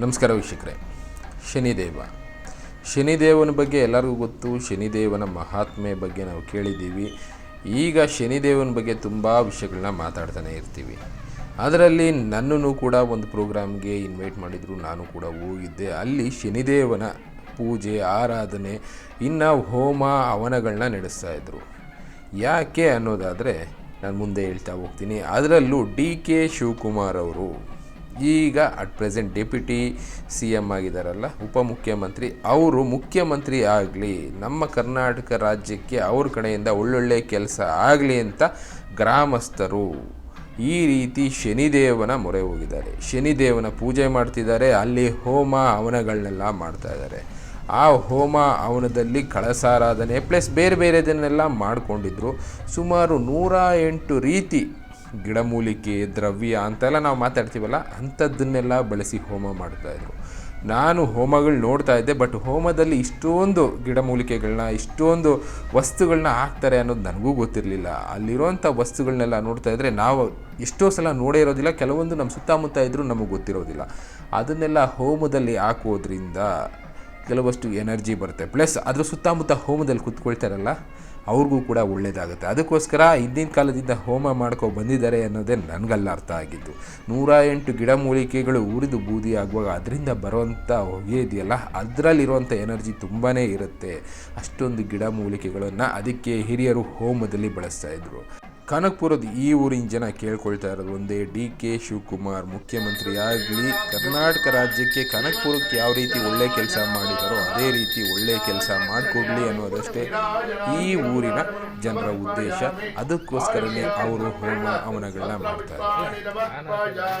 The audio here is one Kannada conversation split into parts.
ನಮಸ್ಕಾರ ವೀಕ್ಷಕರೇ. ಶನಿದೇವ. ಶನಿದೇವನ ಬಗ್ಗೆ ಎಲ್ಲರಿಗೂ ಗೊತ್ತು. ಶನಿದೇವನ ಮಹಾತ್ಮೆ ಬಗ್ಗೆ ನಾವು ಕೇಳಿದ್ದೀವಿ. ಈಗ ಶನಿದೇವನ ಬಗ್ಗೆ ತುಂಬ ವಿಷಯಗಳನ್ನ ಮಾತಾಡ್ತಾನೆ ಇರ್ತೀವಿ. ಅದರಲ್ಲಿ ನನ್ನನ್ನು ಕೂಡ ಒಂದು ಪ್ರೋಗ್ರಾಮ್ಗೆ ಇನ್ವೈಟ್ ಮಾಡಿದರು. ನಾನು ಕೂಡ ಹೋಗಿದ್ದೆ. ಅಲ್ಲಿ ಶನಿದೇವನ ಪೂಜೆ, ಆರಾಧನೆ, ಇನ್ನು ಹೋಮ ಹವನಗಳನ್ನ ನಡೆಸ್ತಾ ಇದ್ದರು ಯಾಕೆ ಅನ್ನೋದಾದರೆ, ನಾನು ಮುಂದೆ ಹೇಳ್ತಾ ಹೋಗ್ತೀನಿ. ಅದರಲ್ಲೂ ಡಿ ಕೆ ಶಿವಕುಮಾರ್ ಅವರು ಈಗ at present deputy C M ಆಗಿದ್ದಾರಲ್ಲ ಉಪಮುಖ್ಯಮಂತ್ರಿ. ಅವರು ಮುಖ್ಯಮಂತ್ರಿ ಆಗಲಿ, ನಮ್ಮ ಕರ್ನಾಟಕ ರಾಜ್ಯಕ್ಕೆ ಅವ್ರ ಕಡೆಯಿಂದ ಒಳ್ಳೊಳ್ಳೆ ಕೆಲಸ ಆಗಲಿ ಅಂತ ಗ್ರಾಮಸ್ಥರು ಈ ರೀತಿ ಶನಿದೇವನ ಮೊರೆ ಹೋಗಿದ್ದಾರೆ. ಶನಿದೇವನ ಪೂಜೆ ಮಾಡ್ತಿದ್ದಾರೆ, ಅಲ್ಲಿ ಹೋಮ ಹವನಗಳನ್ನೆಲ್ಲ ಮಾಡ್ತಾ ಇದ್ದಾರೆ. ಆ ಹೋಮ ಹವನದಲ್ಲಿ ಕಳಸಾರಾಧನೆ ಪ್ಲಸ್ ಬೇರೆ ಬೇರೆದನ್ನೆಲ್ಲ ಮಾಡಿಕೊಂಡಿದ್ರು. ಸುಮಾರು ನೂರ ಎಂಟು ರೀತಿ ಗಿಡಮೂಲಿಕೆ, ದ್ರವ್ಯ ಅಂತೆಲ್ಲ ನಾವು ಮಾತಾಡ್ತೀವಲ್ಲ, ಅಂಥದ್ದನ್ನೆಲ್ಲ ಬಳಸಿ ಹೋಮ ಮಾಡ್ತಾಯಿದ್ರು ನಾನು ಹೋಮಗಳು ನೋಡ್ತಾ ಇದ್ದೆ, ಬಟ್ ಹೋಮದಲ್ಲಿ ಇಷ್ಟೊಂದು ಗಿಡಮೂಲಿಕೆಗಳನ್ನ ಇಷ್ಟೊಂದು ವಸ್ತುಗಳನ್ನ ಹಾಕ್ತಾರೆ ಅನ್ನೋದು ನನಗೂ ಗೊತ್ತಿರಲಿಲ್ಲ. ಅಲ್ಲಿರುವಂಥ ವಸ್ತುಗಳನ್ನೆಲ್ಲ ನೋಡ್ತಾ ಇದ್ದರೆ ನಾವು ಎಷ್ಟೋ ಸಲ ನೋಡೇ ಇರೋದಿಲ್ಲ, ಕೆಲವೊಂದು ನಮ್ಮ ಸುತ್ತಮುತ್ತ ಇದ್ದರೂ ನಮಗೆ ಗೊತ್ತಿರೋದಿಲ್ಲ. ಅದನ್ನೆಲ್ಲ ಹೋಮದಲ್ಲಿ ಹಾಕೋದ್ರಿಂದ ಕೆಲವಷ್ಟು ಎನರ್ಜಿ ಬರುತ್ತೆ. ಪ್ಲಸ್ ಅದರ ಸುತ್ತಮುತ್ತ ಹೋಮದಲ್ಲಿ ಕುತ್ಕೊಳ್ತಾರಲ್ಲ, ಅವ್ರಿಗೂ ಕೂಡ ಒಳ್ಳೆಯದಾಗುತ್ತೆ ಅದಕ್ಕೋಸ್ಕರ ಹಿಂದಿನ ಕಾಲದಿಂದ ಹೋಮ ಮಾಡ್ಕೊ ಬಂದಿದ್ದಾರೆ ಅನ್ನೋದೇ ನನಗಲ್ಲ ಅರ್ಥ ಆಗಿದ್ದು. ನೂರ ಎಂಟು ಗಿಡಮೂಲಿಕೆಗಳು ಉರಿದು ಬೂದಿ ಆಗುವಾಗ ಅದರಿಂದ ಬರುವಂಥ ಹೊಗೆ ಇದೆಯಲ್ಲ ಅದರಲ್ಲಿರುವಂಥ ಎನರ್ಜಿ ತುಂಬಾ ಇರುತ್ತೆ. ಅಷ್ಟೊಂದು ಗಿಡಮೂಲಿಕೆಗಳನ್ನು ಅದಕ್ಕೆ ಹಿರಿಯರು ಹೋಮದಲ್ಲಿ ಬಳಸ್ತಾ ಇದ್ರು. ಕನಕಪುರದ ಈ ಊರಿನ ಜನ ಕೇಳ್ಕೊಳ್ತಾ ಇರೋದು ಒಂದೇ. ಡಿ. ಕೆ. ಶಿವಕುಮಾರ್ ಮುಖ್ಯಮಂತ್ರಿ ಆಗಲಿ ಕರ್ನಾಟಕ ರಾಜ್ಯಕ್ಕೆ ಕನಕ್ಪುರಕ್ಕೆ ಯಾವ ರೀತಿ ಒಳ್ಳೆ ಕೆಲಸ ಮಾಡಿದಾರೋ ಅದೇ ರೀತಿ ಒಳ್ಳೆ ಕೆಲಸ ಮಾಡಿಕೊಡ್ಲಿ ಅನ್ನೋದಷ್ಟೇ ಈ ಊರಿನ ಜನರ ಉದ್ದೇಶ. ಅದಕ್ಕೋಸ್ಕರನೇ ಅವರು ಹೋಮ ಹವನಗಳನ್ನ ಮಾಡ್ತಾ ಇದ್ದಾರೆ.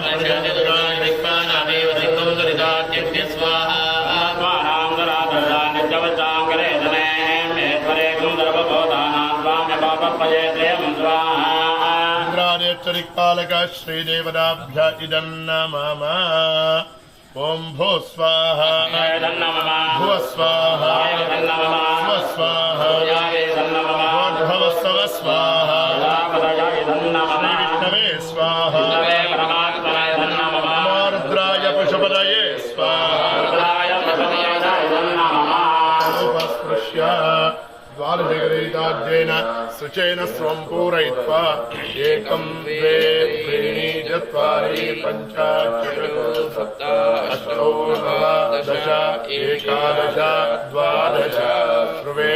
प्रजाचतुराणिक्पानामेव सिद्धं सरितात्यभ्य स्वाहा स्वाहाङ्गराधराणि चवचाङ्गरेदने मेध्वरेकं इदं नमः। ॐ भो स्वाहा। भुव स्वाहा। स्वाहा। द्वादशगरीताद्येन शुचेन स्वं पूरयित्वा एकं द्वे त्रीणि चत्वारि पञ्च सप्त अष्टौ नव दश एकादश द्वादश। ध्रुवेण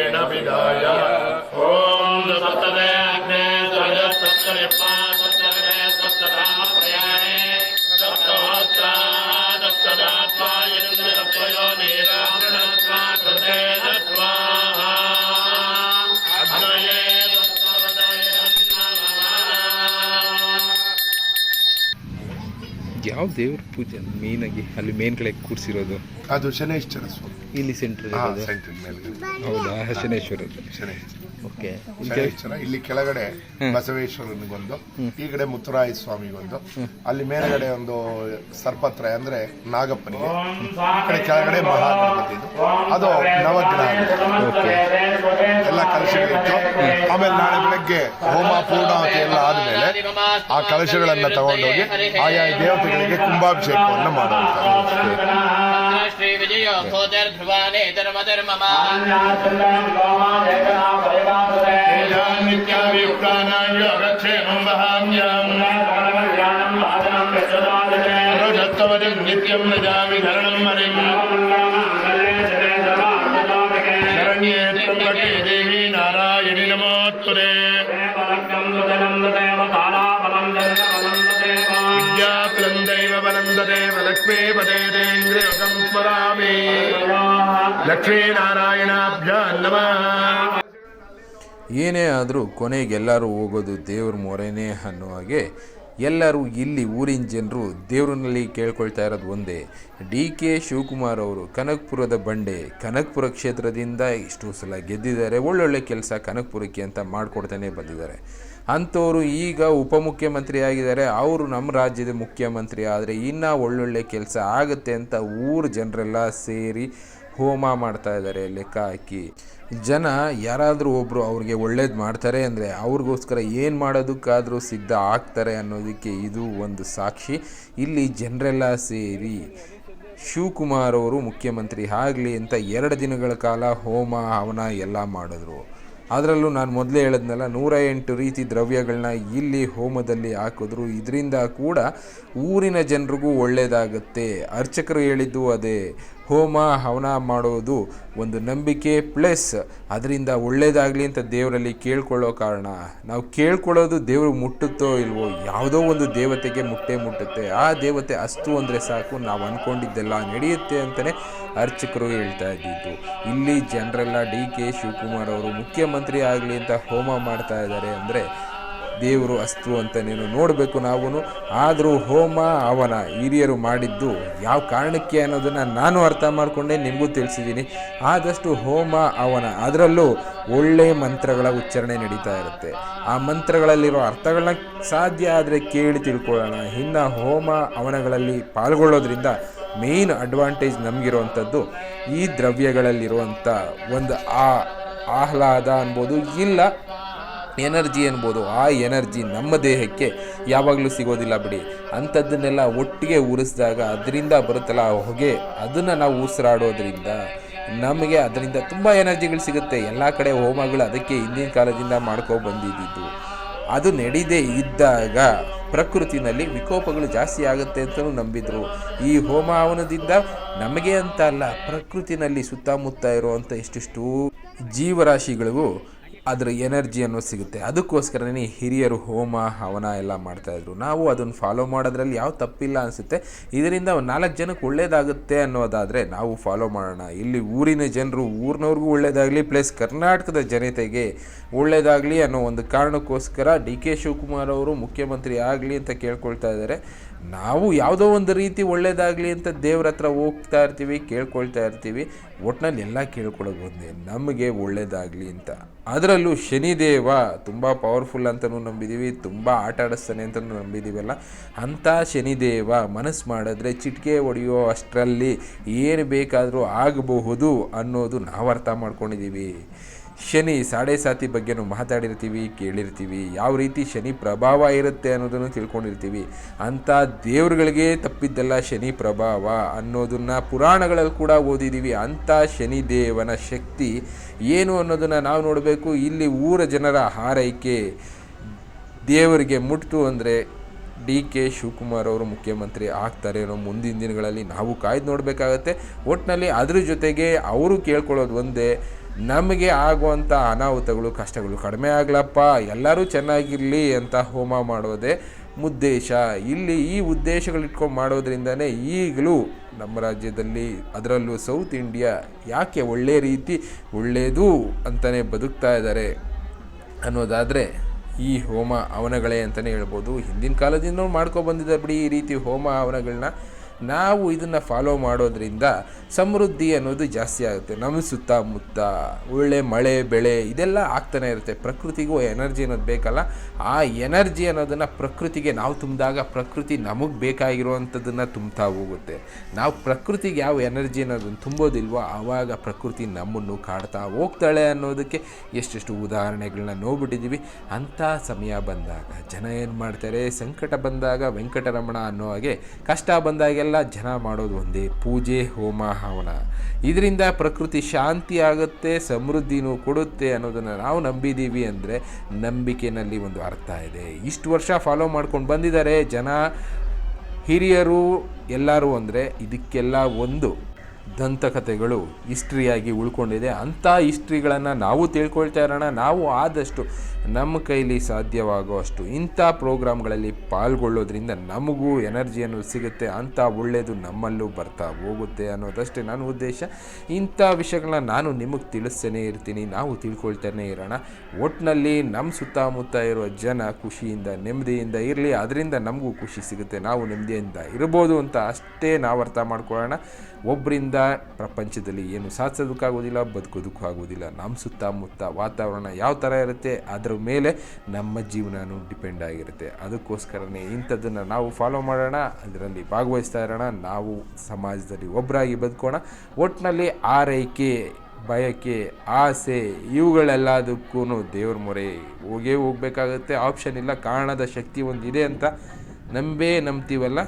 ಯಾವ ದೇವ್ರ ಪೂಜೆ? ಮೇನಾಗಿ ಅಲ್ಲಿ ಮೇನ್ ಕಡೆ ಕೂರಿಸಿರೋದು. ಅದು ಶನೇಶ್ವರ ಸ್ವಾಮಿ. ಇಲ್ಲಿ ಸೆಂಟರ್ ಹೌದಾ? ಶನೇಶ್ವರ ಶನೇಶ್ವರ. ಓಕೆ. ಇಲ್ಲಿ ಕೆಳಗಡೆ ಬಸವೇಶ್ವರನಿಗೊಂದು ಈ ಕಡೆ ಮುತ್ತುರಾಯ ಸ್ವಾಮಿಗೊಂದು ಅಲ್ಲಿ ಮೇಲ್ಗಡೆ ಒಂದು ಸರ್ಪತ್ರಯ ಅಂದ್ರೆ ನಾಗಪ್ಪನಿಗೆ ಈ ಕಡೆ ಕೆಳಗಡೆ ಮಹಾಗಣಪತಿ ಅದು ನವಗ್ರಹ ಎಲ್ಲ ಕಲಶಗಳಿತ್ತು. ಆಮೇಲೆ ನಾಳೆ ಬೆಳಗ್ಗೆ ಹೋಮ ಪೂರ್ಣಾವತಿ ಎಲ್ಲ ಆದ್ಮೇಲೆ ಆ ಕಲಶಗಳನ್ನ ತಗೊಂಡೋಗಿ ಆಯಾ ದೇವತೆಗಳಿಗೆ ಕುಂಭಾಭಿಷೇಕವನ್ನು ಮಾಡುವಂಥದ್ದು. योगक्षेमं वहाम्यहम् रजत्तवजं नित्यं नजामि धरणं हरिम् शरण्ये त्र्यम्बके देवी नारायणि नमोऽस्तुते ಸ್ಮರಾಮಿ ಏನೇ ಆದರೂ ಕೊನೆಗೆಲ್ಲರೂ ಹೋಗೋದು ದೇವ್ರ ಮೊರೆನೇ ಅನ್ನೋ ಹಾಗೆ ಎಲ್ಲರೂ ಇಲ್ಲಿ ಊರಿನ ಜನರು ದೇವ್ರನಲ್ಲಿ ಕೇಳ್ಕೊಳ್ತಾ ಇರೋದು ಒಂದೇ. ಡಿ ಕೆ ಶಿವಕುಮಾರ್ ಅವರು ಕನಕ್ಪುರದ ಬಂಡೆ, ಕನಕಪುರ ಕ್ಷೇತ್ರದಿಂದ ಇಷ್ಟು ಸಲ ಗೆದ್ದಿದ್ದಾರೆ, ಒಳ್ಳೊಳ್ಳೆ ಕೆಲಸ ಕನಕಪುರಕ್ಕೆ ಅಂತ ಮಾಡಿಕೊಡ್ತಾನೆ ಬಂದಿದ್ದಾರೆ. ಅಂಥವ್ರು ಈಗ ಉಪಮುಖ್ಯಮಂತ್ರಿ ಆಗಿದ್ದಾರೆ ಅವರು ನಮ್ಮ ರಾಜ್ಯದ ಮುಖ್ಯಮಂತ್ರಿ. ಆದರೆ ಇನ್ನೂ ಒಳ್ಳೊಳ್ಳೆ ಕೆಲಸ ಆಗುತ್ತೆ ಅಂತ ಊರು ಜನರೆಲ್ಲ ಸೇರಿ ಹೋಮ ಮಾಡ್ತಾ ಇದ್ದಾರೆ ಲೆಕ್ಕ ಹಾಕಿ. ಜನ ಯಾರಾದರೂ ಒಬ್ಬರು ಅವ್ರಿಗೆ ಒಳ್ಳೇದು ಮಾಡ್ತಾರೆ ಅಂದರೆ ಅವ್ರಿಗೋಸ್ಕರ ಏನು ಮಾಡೋದಕ್ಕಾದರೂ ಸಿದ್ಧ ಆಗ್ತಾರೆ ಅನ್ನೋದಕ್ಕೆ ಇದು ಒಂದು ಸಾಕ್ಷಿ. ಇಲ್ಲಿ ಜನರೆಲ್ಲ ಸೇರಿ ಶಿವಕುಮಾರ್ ಅವರು ಮುಖ್ಯಮಂತ್ರಿ ಆಗಲಿ ಅಂತ ಎರಡು ದಿನಗಳ ಕಾಲ ಹೋಮ ಹವನ ಎಲ್ಲ ಮಾಡಿದ್ರು. ಅದರಲ್ಲೂ ನಾನು ಮೊದಲೇ ಹೇಳಿದ್ನಲ್ಲ ನೂರ ಎಂಟು ರೀತಿ ದ್ರವ್ಯಗಳನ್ನ ಇಲ್ಲಿ ಹೋಮದಲ್ಲಿ ಹಾಕಿದ್ರು. ಇದರಿಂದ ಕೂಡ ಊರಿನ ಜನರಿಗೂ ಒಳ್ಳೆಯದಾಗುತ್ತೆ ಅರ್ಚಕರು ಹೇಳಿದ್ದು ಅದೇ. ಹೋಮ, ಹವನ ಮಾಡೋದು ಒಂದು ನಂಬಿಕೆ ಪ್ಲಸ್ ಅದರಿಂದ ಒಳ್ಳೆಯದಾಗಲಿ ಅಂತ ದೇವರಲ್ಲಿ ಕೇಳ್ಕೊಳ್ಳೋ ಕಾರಣ. ನಾವು ಕೇಳ್ಕೊಳ್ಳೋದು ದೇವರು ಮುಟ್ಟುತ್ತೋ ಇಲ್ವೋ, ಯಾವುದೋ ಒಂದು ದೇವತೆಗೆ ಮುಟ್ಟೆ ಮುಟ್ಟುತ್ತೆ. ಆ ದೇವತೆ ಅಸ್ತು ಅಂದರೆ ಸಾಕು, ನಾವು ಅಂದ್ಕೊಂಡಿದ್ದೆಲ್ಲ ನಡೆಯುತ್ತೆ ಅಂತಲೇ ಅರ್ಚಕರು ಹೇಳ್ತಾ ಇದ್ದಿದ್ದು. ಇಲ್ಲಿ ಜನರೆಲ್ಲ ಡಿ ಕೆ ಶಿವಕುಮಾರ್ ಅವರು ಮುಖ್ಯಮಂತ್ರಿ ಆಗಲಿ ಅಂತ ಹೋಮ ಮಾಡ್ತಾ ಇದ್ದಾರೆ ಅಂದರೆ ದೇವರು ಅಸ್ತು ಅಂತ ನೀನು ನೋಡಬೇಕು ನಾವು ಆದರೂ ಹೋಮ ಅವನ ಹಿರಿಯರು ಮಾಡಿದ್ದು ಯಾವ ಕಾರಣಕ್ಕೆ ಅನ್ನೋದನ್ನು ನಾನು ಅರ್ಥ ಮಾಡಿಕೊಂಡೆ, ನಿಮಗೂ ತಿಳಿಸಿದ್ದೀನಿ. ಆದಷ್ಟು ಹೋಮ ಅವನ, ಅದರಲ್ಲೂ ಒಳ್ಳೆ ಮಂತ್ರಗಳ ಉಚ್ಚಾರಣೆ ನಡೀತಾ ಇರುತ್ತೆ. ಆ ಮಂತ್ರಗಳಲ್ಲಿರೋ ಅರ್ಥಗಳನ್ನ ಸಾಧ್ಯ ಆದರೆ ಕೇಳಿ ತಿಳ್ಕೊಳ್ಳೋಣ. ಇನ್ನು ಹೋಮ ಅವನಗಳಲ್ಲಿ ಪಾಲ್ಗೊಳ್ಳೋದ್ರಿಂದ ಮೇನ್ ಅಡ್ವಾಂಟೇಜ್ ನಮಗಿರುವಂಥದ್ದು ಈ ದ್ರವ್ಯಗಳಲ್ಲಿರುವಂಥ ಒಂದು ಆ ಆಹ್ಲಾದ ಅನ್ಬೋದು, ಇಲ್ಲ ಎನರ್ಜಿ ಅನ್ಬೋದು ಆ ಎನರ್ಜಿ ನಮ್ಮ ದೇಹಕ್ಕೆ ಯಾವಾಗಲೂ ಸಿಗೋದಿಲ್ಲ ಬಿಡಿ. ಅಂಥದ್ದನ್ನೆಲ್ಲ ಒಟ್ಟಿಗೆ ಉರಿಸಿದಾಗ ಅದರಿಂದ ಬರುತ್ತಲ್ಲ ಆ ಹೊಗೆ? ಅದನ್ನು ನಾವು ಉಸಿರಾಡೋದ್ರಿಂದ ನಮಗೆ ಅದರಿಂದ ತುಂಬ ಎನರ್ಜಿಗಳು ಸಿಗುತ್ತೆ. ಎಲ್ಲ ಕಡೆ ಹೋಮಗಳು ಅದಕ್ಕೆ ಹಿಂದಿನ ಕಾಲದಿಂದ ಮಾಡ್ಕೊ ಬಂದಿದ್ದು ಅದು ನಡೀದೇ ಇದ್ದಾಗ ಪ್ರಕೃತಿನಲ್ಲಿ ವಿಕೋಪಗಳು ಜಾಸ್ತಿ ಆಗುತ್ತೆ ಅಂತಲೂ ನಂಬಿದರು. ಈ ಹೋಮ ಹವನದಿಂದ ನಮಗೆ ಅಂತ ಅಲ್ಲ, ಪ್ರಕೃತಿನಲ್ಲಿ ಸುತ್ತಮುತ್ತ ಇರುವಂಥ ಎಷ್ಟೆಷ್ಟು ಜೀವರಾಶಿಗಳಿಗೂ ಅದರ ಎನರ್ಜಿ ಅನ್ನೋ ಸಿಗುತ್ತೆ. ಅದಕ್ಕೋಸ್ಕರನೇ ಹಿರಿಯರು ಹೋಮ, ಹವನ ಎಲ್ಲ ಮಾಡ್ತಾಯಿದ್ರು ನಾವು ಅದನ್ನು ಫಾಲೋ ಮಾಡೋದ್ರಲ್ಲಿ ಯಾವ ತಪ್ಪಿಲ್ಲ ಅನಿಸುತ್ತೆ. ಇದರಿಂದ ನಾಲ್ಕು ಜನಕ್ಕೆ ಒಳ್ಳೇದಾಗುತ್ತೆ ಅನ್ನೋದಾದರೆ ನಾವು ಫಾಲೋ ಮಾಡೋಣ. ಇಲ್ಲಿ ಊರಿನ ಜನರು ಊರಿನವ್ರಿಗೂ ಒಳ್ಳೇದಾಗಲಿ ಪ್ಲಸ್ ಕರ್ನಾಟಕದ ಜನತೆಗೆ ಒಳ್ಳೇದಾಗಲಿ ಅನ್ನೋ ಒಂದು ಕಾರಣಕ್ಕೋಸ್ಕರ ಡಿ ಕೆ ಶಿವಕುಮಾರ್ ಅವರು ಮುಖ್ಯಮಂತ್ರಿ ಆಗಲಿ ಅಂತ ಕೇಳ್ಕೊಳ್ತಾ ಇದ್ದಾರೆ ನಾವು ಯಾವುದೋ ಒಂದು ರೀತಿ ಒಳ್ಳೇದಾಗಲಿ ಅಂತ ದೇವ್ರ ಹತ್ರ ಹೋಗ್ತಾ ಇರ್ತೀವಿ, ಕೇಳ್ಕೊಳ್ತಾ ಇರ್ತೀವಿ. ಒಟ್ನಲ್ಲಿ ಎಲ್ಲ ಕೇಳ್ಕೊಳ್ಳೋದು ಒಂದೇ, ನಮಗೆ ಒಳ್ಳೇದಾಗಲಿ ಅಂತ. ಅದರಲ್ಲೂ ಶನಿದೇವ ತುಂಬ ಪವರ್ಫುಲ್ ಅಂತಲೂ ನಂಬಿದ್ದೀವಿ ತುಂಬ ಆಟ ಆಡಿಸ್ತಾನೆ ಅಂತಲೂ ನಂಬಿದ್ದೀವಲ್ಲ ಅಂಥ ಶನಿದೇವ ಮನಸ್ಸು ಮಾಡಿದ್ರೆ ಚಿಟಿಕೆ ಹೊಡೆಯೋ ಅಷ್ಟರಲ್ಲಿ ಏನು ಬೇಕಾದರೂ ಆಗಬಹುದು ಅನ್ನೋದು ನಾವು ಅರ್ಥ ಮಾಡ್ಕೊಂಡಿದ್ದೀವಿ ಶನಿ ಸಾಡೆ ಸಾತಿ ಬಗ್ಗೆನೂ ಮಾತಾಡಿರ್ತೀವಿ, ಕೇಳಿರ್ತೀವಿ. ಯಾವ ರೀತಿ ಶನಿ ಪ್ರಭಾವ ಇರುತ್ತೆ ಅನ್ನೋದನ್ನು ತಿಳ್ಕೊಂಡಿರ್ತೀವಿ. ಅಂಥ ದೇವ್ರುಗಳಿಗೆ ತಪ್ಪಿದ್ದಲ್ಲ ಶನಿ ಪ್ರಭಾವ ಅನ್ನೋದನ್ನು ಪುರಾಣಗಳಲ್ಲಿ ಕೂಡ ಓದಿದ್ದೀವಿ ಅಂಥ ಶನಿದೇವನ ಶಕ್ತಿ ಏನು ಅನ್ನೋದನ್ನು ನಾವು ನೋಡಬೇಕು. ಇಲ್ಲಿ ಊರ ಜನರ ಹಾರೈಕೆ ದೇವರಿಗೆ ಮುಟ್ತು ಅಂದರೆ ಡಿ ಕೆ ಶಿವಕುಮಾರ್ ಅವರು ಮುಖ್ಯಮಂತ್ರಿ ಆಗ್ತಾರೆ ಅನ್ನೋ ಮುಂದಿನ ದಿನಗಳಲ್ಲಿ ನಾವು ಕಾಯ್ದು ನೋಡಬೇಕಾಗತ್ತೆ. ಒಟ್ಟಿನಲ್ಲಿ ಅದ್ರ ಜೊತೆಗೆ ಅವರು ಕೇಳ್ಕೊಳ್ಳೋದು ಒಂದೇ ನಮಗೆ ಆಗುವಂಥ ಅನಾಹುತಗಳು, ಕಷ್ಟಗಳು ಕಡಿಮೆ ಆಗ್ಲಪ್ಪ, ಎಲ್ಲರೂ ಚೆನ್ನಾಗಿರಲಿ ಅಂತ ಹೋಮ ಮಾಡೋದೇ ಉದ್ದೇಶ ಇಲ್ಲಿ ಈ ಉದ್ದೇಶಗಳಿಟ್ಕೊಂಡು ಮಾಡೋದ್ರಿಂದನೇ ಈಗಲೂ ನಮ್ಮ ರಾಜ್ಯದಲ್ಲಿ ಅದರಲ್ಲೂ ಸೌತ್ ಇಂಡಿಯಾ ಯಾಕೆ ಒಳ್ಳೆ ರೀತಿ ಒಳ್ಳೆಯದು ಅಂತಲೇ ಬದುಕ್ತಾ ಇದ್ದಾರೆ ಅನ್ನೋದಾದರೆ ಈ ಹೋಮ ಹವನಗಳೇ ಅಂತಲೇ ಹೇಳ್ಬೋದು. ಹಿಂದಿನ ಕಾಲದಿಂದ ಮಾಡ್ಕೊ ಬಂದಿದ್ದಾರೆ ಬಿಡಿ ಈ ರೀತಿ ಹೋಮ ಹವನಗಳನ್ನ ನಾವು ಇದನ್ನು ಫಾಲೋ ಮಾಡೋದ್ರಿಂದ ಸಮೃದ್ಧಿ ಅನ್ನೋದು ಜಾಸ್ತಿ ಆಗುತ್ತೆ. ನಮ್ಮ ಸುತ್ತಮುತ್ತ ಒಳ್ಳೆ ಮಳೆ, ಬೆಳೆ ಇದೆಲ್ಲ ಆಗ್ತಾನೆ ಇರುತ್ತೆ. ಪ್ರಕೃತಿಗೂ ಎನರ್ಜಿ ಅನ್ನೋದು ಬೇಕಲ್ಲ. ಆ ಎನರ್ಜಿ ಅನ್ನೋದನ್ನು ಪ್ರಕೃತಿಗೆ ನಾವು ತುಂಬಿದಾಗ ಪ್ರಕೃತಿ ನಮಗೆ ಬೇಕಾಗಿರುವಂಥದ್ದನ್ನು ತುಂಬ್ತಾ ಹೋಗುತ್ತೆ. ನಾವು ಪ್ರಕೃತಿಗೆ ಯಾವ ಎನರ್ಜಿ ಅನ್ನೋದನ್ನು ತುಂಬೋದಿಲ್ವೋ ಆವಾಗ ಪ್ರಕೃತಿ ನಮ್ಮನ್ನು ಕಾಡ್ತಾ ಹೋಗ್ತಾಳೆ ಅನ್ನೋದಕ್ಕೆ ಎಷ್ಟೆಷ್ಟು ಉದಾಹರಣೆಗಳನ್ನ ನೋಡ್ಬಿಟ್ಟಿದ್ದೀವಿ. ಅಂಥ ಸಮಯ ಬಂದಾಗ ಜನ ಏನು ಮಾಡ್ತಾರೆ? ಸಂಕಟ ಬಂದಾಗ ವೆಂಕಟರಮಣ ಅನ್ನೋ ಹಾಗೆ ಕಷ್ಟ ಬಂದಾಗೆಲ್ಲ ಜನ ಮಾಡೋದು ಒಂದೇ, ಪೂಜೆ, ಹೋಮ, ಹವನ. ಇದರಿಂದ ಪ್ರಕೃತಿ ಶಾಂತಿ ಆಗುತ್ತೆ, ಸಮೃದ್ಧಿನೂ ಕೊಡುತ್ತೆ ಅನ್ನೋದನ್ನು ನಾವು ನಂಬಿದ್ದೀವಿ ಅಂದರೆ ನಂಬಿಕೆನಲ್ಲಿ ಒಂದು ಅರ್ಥ ಇದೆ. ಇಷ್ಟು ವರ್ಷ ಫಾಲೋ ಮಾಡ್ಕೊಂಡು ಬಂದಿದ್ದಾರೆ ಜನ, ಹಿರಿಯರು, ಎಲ್ಲರೂ ಅಂದರೆ ಇದಕ್ಕೆಲ್ಲ ಒಂದು ದಂತಕಥೆಗಳು ಹಿಸ್ಟ್ರಿಯಾಗಿ ಉಳ್ಕೊಂಡಿದೆ. ಅಂಥ ಹಿಸ್ಟ್ರಿಗಳನ್ನು ನಾವು ತಿಳ್ಕೊಳ್ತಾ ಇರೋಣ. ನಾವು ಆದಷ್ಟು ನಮ್ಮ ಕೈಲಿ ಸಾಧ್ಯವಾಗುವಷ್ಟು ಇಂಥ ಪ್ರೋಗ್ರಾಮ್ಗಳಲ್ಲಿ ಪಾಲ್ಗೊಳ್ಳೋದ್ರಿಂದ ನಮಗೂ ಎನರ್ಜಿಯನ್ನು ಸಿಗುತ್ತೆ, ಅಂಥ ಒಳ್ಳೆಯದು ನಮ್ಮಲ್ಲೂ ಬರ್ತಾ ಹೋಗುತ್ತೆ ಅನ್ನೋದಷ್ಟೇ ನನ್ನ ಉದ್ದೇಶ. ಇಂಥ ವಿಷಯಗಳನ್ನ ನಾನು ನಿಮಗೆ ತಿಳಿಸ್ತೇನೆ ಇರ್ತೀನಿ, ನಾವು ತಿಳ್ಕೊಳ್ತಾನೆ ಇರೋಣ. ಒಟ್ಟಿನಲ್ಲಿ ನಮ್ಮ ಸುತ್ತಮುತ್ತ ಇರೋ ಜನ ಖುಷಿಯಿಂದ, ನೆಮ್ಮದಿಯಿಂದ ಇರಲಿ ಅದರಿಂದ ನಮಗೂ ಖುಷಿ ಸಿಗುತ್ತೆ. ನಾವು ನೆಮ್ಮದಿಯಿಂದ ಇರ್ಬೋದು ಅಂತ ಅಷ್ಟೇ ನಾವು ಅರ್ಥ ಮಾಡ್ಕೊಳ್ಳೋಣ. ಒಬ್ಬರಿಂದ ಪ್ರಪಂಚದಲ್ಲಿ ಏನು ಸಾಧಿಸೋದಕ್ಕಾಗೋದಿಲ್ಲ ಬದುಕೋದಕ್ಕೂ ಆಗೋದಿಲ್ಲ ನಮ್ಮ ಸುತ್ತಮುತ್ತ ವಾತಾವರಣ ಯಾವ ಥರ ಇರುತ್ತೆ, ಅದರ ಮೇಲೆ ನಮ್ಮ ಜೀವನನೂ ಡಿಪೆಂಡ್ ಆಗಿರುತ್ತೆ. ಅದಕ್ಕೋಸ್ಕರನೇ ಇಂಥದ್ದನ್ನು ನಾವು ಫಾಲೋ ಮಾಡೋಣ, ಅದರಲ್ಲಿ ಭಾಗವಹಿಸ್ತಾ ಇರೋಣ, ನಾವು ಸಮಾಜದಲ್ಲಿ ಒಬ್ಬರಾಗಿ ಬದುಕೋಣ. ಒಟ್ಟಿನಲ್ಲಿ ಆರೈಕೆ, ಬಯಕೆ, ಆಸೆ ಇವುಗಳೆಲ್ಲದಕ್ಕೂ ದೇವ್ರ ಮೊರೆ ಹೋಗೇ ಹೋಗಬೇಕಾಗುತ್ತೆ. ಆಪ್ಷನ್ ಇಲ್ಲ ಕಾರಣದ ಶಕ್ತಿ ಒಂದಿದೆ ಅಂತ ನಂಬೇ ನಂಬ್ತೀವಲ್ಲ?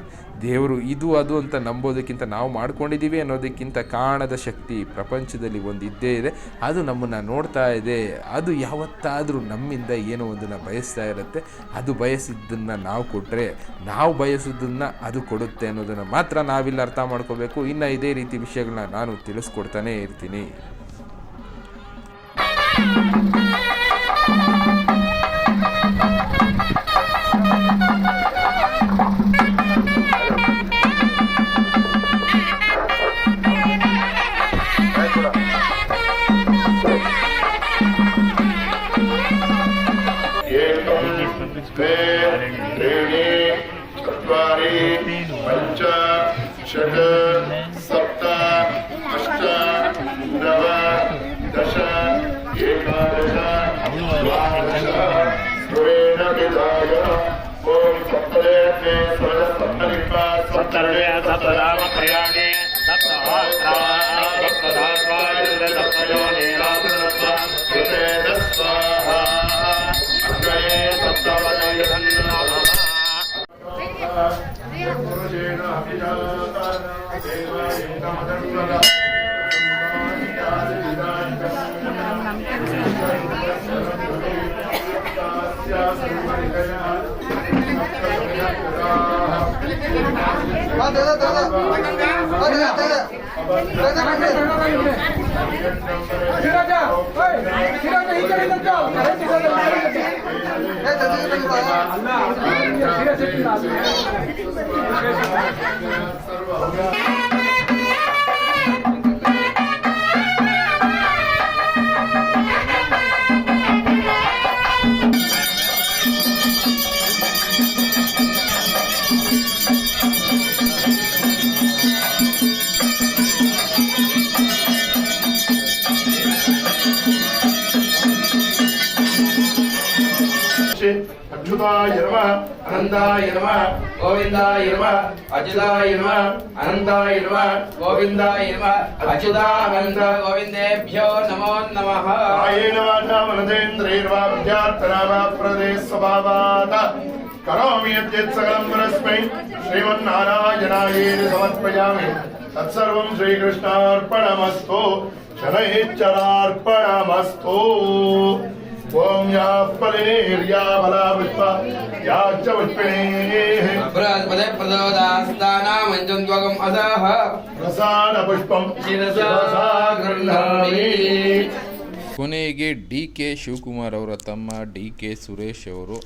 ದೇವರು ಇದು, ಅದು ಅಂತ ನಂಬೋದಕ್ಕಿಂತ ನಾವು ಮಾಡ್ಕೊಂಡಿದ್ದೀವಿ ಅನ್ನೋದಕ್ಕಿಂತ ಕಾಣದ ಶಕ್ತಿ ಪ್ರಪಂಚದಲ್ಲಿ ಒಂದು ಇದ್ದೇ ಇದೆ. ಅದು ನಮ್ಮನ್ನು ನೋಡ್ತಾ ಇದೆ. ಅದು ಯಾವತ್ತಾದರೂ ನಮ್ಮಿಂದ ಏನೋ ಒಂದನ್ನು ಬಯಸ್ತಾ ಇರುತ್ತೆ. ಅದು ಬಯಸಿದ್ದನ್ನು ನಾವು ಕೊಟ್ಟರೆ ನಾವು ಬಯಸಿದ್ದನ್ನು ಅದು ಕೊಡುತ್ತೆ ಅನ್ನೋದನ್ನು ಮಾತ್ರ ನಾವಿಲ್ಲಿ ಅರ್ಥ ಮಾಡ್ಕೋಬೇಕು. ಇನ್ನು ಇದೇ ರೀತಿ ವಿಷಯಗಳನ್ನ ನಾನು ತಿಳಿಸ್ಕೊಡ್ತಾನೇ ಇರ್ತೀನಿ. पञ्च षट् सप्त अष्ट नव दश एकादश द्वादश स्वेन विधाय ॐ सप्तदेवे स्वरसप्तलिम्बा सप्तर्वे सप्तदामत्रयाणि सप्तहात्रा सप्तधात्वायुर्वे सप्तयोनीरासुरत्वा कृतेन स्वाहा अग्नये सप्तवदयधन्नमः पुरुषेण सर्व శ్రీ అద్భుతాయ నమ అనంతాయ నమ గోవిందాయ నమ అచ్యుతాయ నమ అనంతాయ నమ గోవిందాయ నమ అచ్యుతానంత గోవిందేభ్యో నమో నమ. రాయేణ వాచా మనసేంద్రేర్వా విద్యార్థనా వా ప్రదే స్వభావాత. కరోమి యద్యత్ సకలం పరస్మై. శ్రీమన్నారాయణాయేన సమర్పయామి. తత్సర్వం శ్రీకృష్ణార్పణమస్తు. శనైశ్చరార్పణమస్తు ಓಂ ಯಾ ಫಲಿನೇರ್ಯಾ ಬಲಾ ಪುಷ್ಪ ಯಾ ಚ ಪುಷ್ಪಿಣೇ ಬೃಹಸ್ಪತಿ ಪ್ರದೋದಾಸ್ತಾನ ಮಂಜುಂದ್ವಗಂ ಅದಾಹ. ಪ್ರಸಾದ ಪುಷ್ಪಂ ಶಿರಸಾ ಗೃಹಾಮಿ ಕೊನೆಗೆ ಡಿ ಕೆ ಶಿವಕುಮಾರ್ ಅವರ ತಮ್ಮ ಡಿ ಕೆ ಸುರೇಶ್ ಅವರು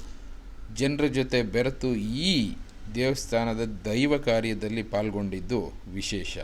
ಜನರ ಜೊತೆ ಬೆರೆತು ಈ ದೇವಸ್ಥಾನದ ದೈವ ಕಾರ್ಯದಲ್ಲಿ ಪಾಲ್ಗೊಂಡಿದ್ದು ವಿಶೇಷ.